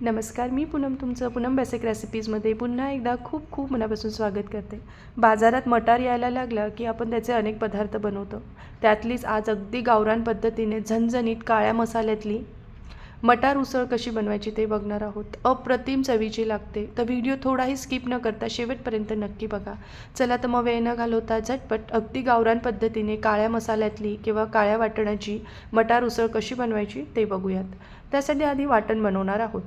नमस्कार मी पूनम तुमचं पूनम बेसिक रेसिपीजमध्ये पुन्हा एकदा खूप खूप मनापासून स्वागत करते. बाजारात मटार यायला लागला की आपण त्याचे अनेक पदार्थ बनवतो. त्यातलीच आज अगदी गावरान पद्धतीने झणझणीत काळ्या मसाल्यातली मटार उसळ कशी बनवायची ते बघणार आहोत. अप्रतिम चवीची लागते. तर व्हिडिओ थोडाही स्किप न करता शेवटपर्यंत नक्की बघा. चला तर मग वेळ न घालवता झटपट अगदी गावरान पद्धतीने काळ्या मसाल्यातली किंवा काळ्या वाटणाची मटार उसळ कशी बनवायची ते बघूयात. त्यासाठी आधी वाटण बनवणार आहोत.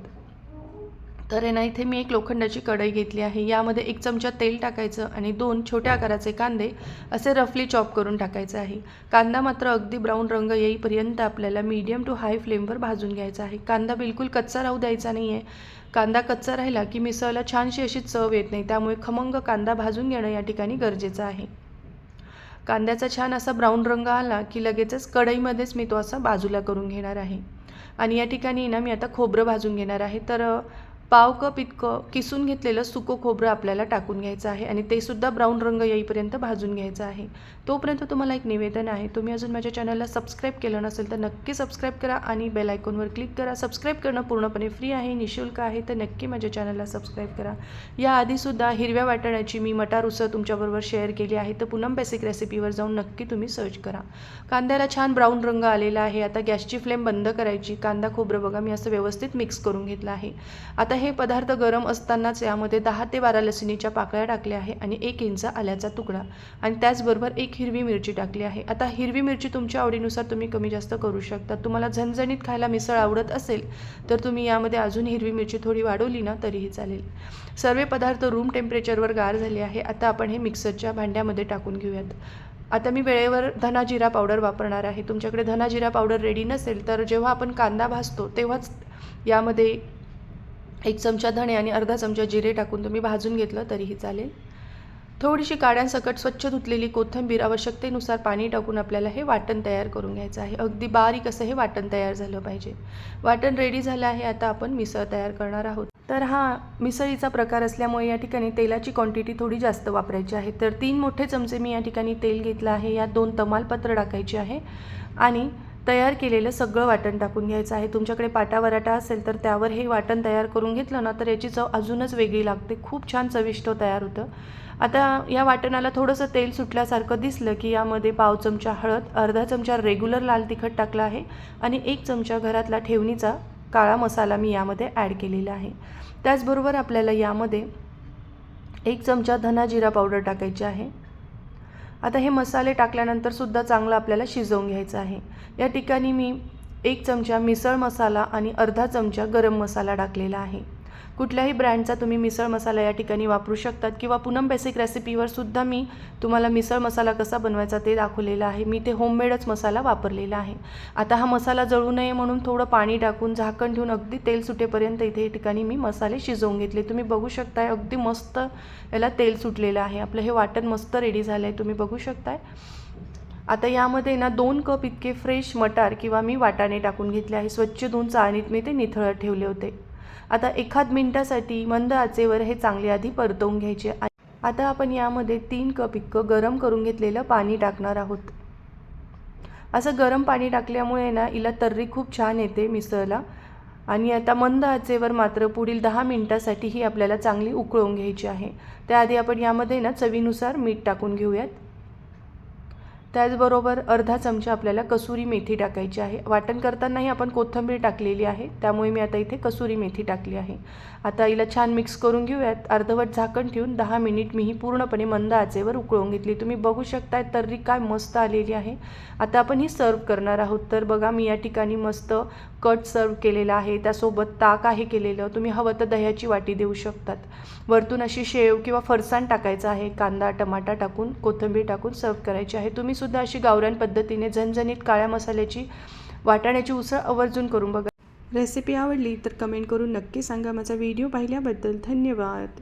तर आहे ना इथे मी एक लोखंडाची कढई घेतली आहे. यामध्ये एक चमचा तेल टाकायचं आणि दोन छोट्या आकाराचे कांदे असे रफली चॉप करून टाकायचे आहे. कांदा मात्र अगदी ब्राऊन रंग येईपर्यंत आपल्याला मीडियम टू हाय फ्लेमवर भाजून घ्यायचा आहे. कांदा बिलकुल कच्चा राहू द्यायचा नाही आहे कांदा कच्चा राहिला की मिसळला छानशी अशी चव येत नाही. त्यामुळे खमंग कांदा भाजून घेणं या ठिकाणी गरजेचं आहे. कांद्याचा छान असा ब्राऊन रंग आला की लगेचच कढईमध्येच मी तो असा बाजूला करून घेणार आहे. आणि या ठिकाणी ना मी आता खोबरं भाजून घेणार आहे. तर पाव कप इतकं किसून घेतलेलं सुकं खोबरं आपल्याला टाकून घ्यायचं आहे आणि ते सुद्धा ब्राऊन रंग येईपर्यंत भाजून घ्यायचं आहे. तोपर्यंत तुम्हाला एक निवेदन आहे. तुम्ही अजून माझ्या चॅनलला सबस्क्राईब केलं नसेल तर नक्की सबस्क्राईब करा आणि बेल आयकॉनवर क्लिक करा. सबस्क्राईब करणं पूर्णपणे फ्री आहे निशुल्क आहे तर नक्की माझ्या चॅनलला सबस्क्राईब करा. याआधीसुद्धा हिरव्या वाटण्याची मी मटार उसळ तुमच्याबरोबर शेअर केली आहे. तर पूनम बेसिक रेसिपीवर जाऊन नक्की तुम्ही सर्च करा. कांद्याला छान ब्राऊन रंग आलेला आहे. आता गॅसची फ्लेम बंद करायची. कांदा खोबरं बघा मी असं व्यवस्थित मिक्स करून घेतलं आहे. आता हे पदार्थ गरम असतानाच यामध्ये दहा ते बारा लसणीच्या पाकळ्या टाकल्या आहे आणि एक इंच आल्याचा तुकडा. आणि त्याचबरोबर एक हिरवी मिरची टाकली आहे. आता हिरवी मिरची तुमच्या आवडीनुसार तुम्ही कमी जास्त करू शकता. तुम्हाला झणझणीत खायला मिसळ आवडत असेल तर तुम्ही यामध्ये अजून हिरवी मिरची थोडी वाढवली ना तरीही चालेल. सर्व पदार्थ रूम टेम्परेचरवर गार झाले आहे. आता आपण हे मिक्सरच्या भांड्यामध्ये टाकून घेऊयात. आता मी वेळेवर धना जिरा पावडर वापरणार आहे. तुमच्याकडे धना जिरा पावडर रेडी नसेल तर जेव्हा आपण कांदा भाजतो तेव्हाच यामध्ये एक चमचा धणे आणि अर्धा चमचा जिरे टाकून तुम्ही भाजून घेतलं तरीही चालेल. थोडीशी काड्यांसकट स्वच्छ धुतलेली कोथिंबीर आवश्यकतेनुसार पाणी टाकून आपल्याला हे वाटण तयार करून घ्यायचं आहे. अगदी बारीक असं हे वाटण तयार झालं पाहिजे. वाटण रेडी झालं आहे. आता आपण मिसळ तयार करणार आहोत. तर हा मिसळीचा प्रकार असल्यामुळे या ठिकाणी तेलाची क्वांटिटी थोडी जास्त वापरायची आहे. तर तीन मोठे चमचे मी या ठिकाणी तेल घेतलं आहे. यात दोन तमालपत्र टाकायचे आहे. आणि तयार केलेलं सगळं वाटण टाकून घ्यायचं आहे. तुमच्याकडे पाटा वराटा असेल तर त्यावर हे वाटण तयार करून घेतलं ना तर याची चव अजूनच वेगळी लागते. खूप छान चविष्ट तयार होतं. आता या वाटणाला थोडंसं तेल सुटल्यासारखं दिसलं की यामध्ये पाव चमचा हळद अर्धा चमचा रेग्युलर लाल तिखट टाकला आहे आणि एक चमचा घरातला ठेवणीचा काळा मसाला मी यामध्ये ॲड केलेला आहे. त्याचबरोबर आपल्याला यामध्ये एक चमचा धना जिरा पावडर टाकायची आहे. आता हे मसाले टाकल्यानंतर सुद्धा चांगलं आपल्याला शिजवून घ्यायचं आहे. या ठिकाणी मी एक चमचा मिसळ मसाला आणि अर्धा चमचा गरम मसाला टाकलेला आहे. कुठल्याही ब्रँडचा तुम्ही मिसळ मसाला या ठिकाणी वापरू शकतात किंवा पूनम बेसिक रेसिपीवर सुद्धा मी तुम्हाला मिसळ मसाला कसा बनवायचा ते दाखवलेलं आहे. मी ते होममेडच मसाला वापरलेला आहे. आता हा मसाला जळू नये म्हणून थोडं पाणी टाकून झाकण ठेवून अगदी तेल सुटेपर्यंत इथे ठिकाणी मी मसाले शिजवून घेतले. तुम्ही बघू शकताय अगदी मस्त याला तेल सुटलेलं आहे. आपलं हे वाटण मस्त रेडी झालं आहे तुम्ही बघू शकताय. आता यामध्ये ना दोन कप इतके फ्रेश मटार किंवा मी वाटाणे टाकून घेतले आहे. स्वच्छ धुवून चाळणीत मी ते निथळत ठेवले होते. आता एखाद मिनटासाठी मंद आचेवर हे चांगले आधी परतवून घ्यायचे आता आपण यामध्ये तीन कप इतकं गरम करून घेतलेलं पाणी टाकणार आहोत. असं गरम पाणी टाकल्यामुळे ना हिला तर्री खूप छान येते मिसळला. आणि आता मंद आचेवर मात्र पुढील दहा मिनटासाठी ही आपल्याला चांगली उकळून घ्यायची आहे. त्याआधी आपण यामध्ये ना चवीनुसार मीठ टाकून घेऊयात. त्याचबरोबर अर्धा चमचा आपल्याला कसुरी मेथी टाकायची आहे. वाटण करतानाही आपण कोथिंबीर टाकलेली आहे. त्यामुळे मी आता इथे कसुरी मेथी टाकली आहे. आता हिला छान मिक्स करून घेऊयात. अर्धवट झाकण ठेवून दहा मिनिट मी ही पूर्णपणे मंद आचेवर उकळून घेतली. तुम्ही बघू शकताय तर्री काय मस्त आलेली आहे. आता आपण ही सर्व करणार आहोत. तर बघा मी या ठिकाणी मस्त कट सर्व केलेला आहे. त्यासोबत ताक आहे केलेलं. तुम्ही हवं तर दह्याची वाटी देऊ शकतात. वरतून अशी शेव किंवा फरसाण टाकायचं आहे. कांदा टमाटा टाकून कोथिंबीर टाकून सर्व करायची आहे. तुम्ही सुद्धा अशी गावरान पद्धतीने झणझणीत काळ्या मसाल्याची वाटाण्याची उसळ आवर्जून करून बघा. रेसिपी आवडली तर कमेंट करून नक्की सांगा. माझा व्हिडिओ पाहिल्याबद्दल धन्यवाद.